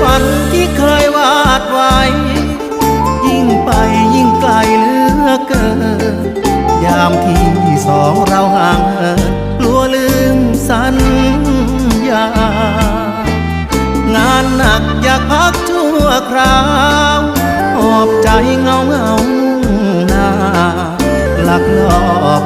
ฝันที่เคยวาดไว้ ยิ่งไปยิ่งไกลเหลือเกิน ยามที่สองเราห่างเหินกลัวลืมสัญญา งานหนักอยากพักชั่วคราวหอบใจเงาเงาหน้าหลักหลอก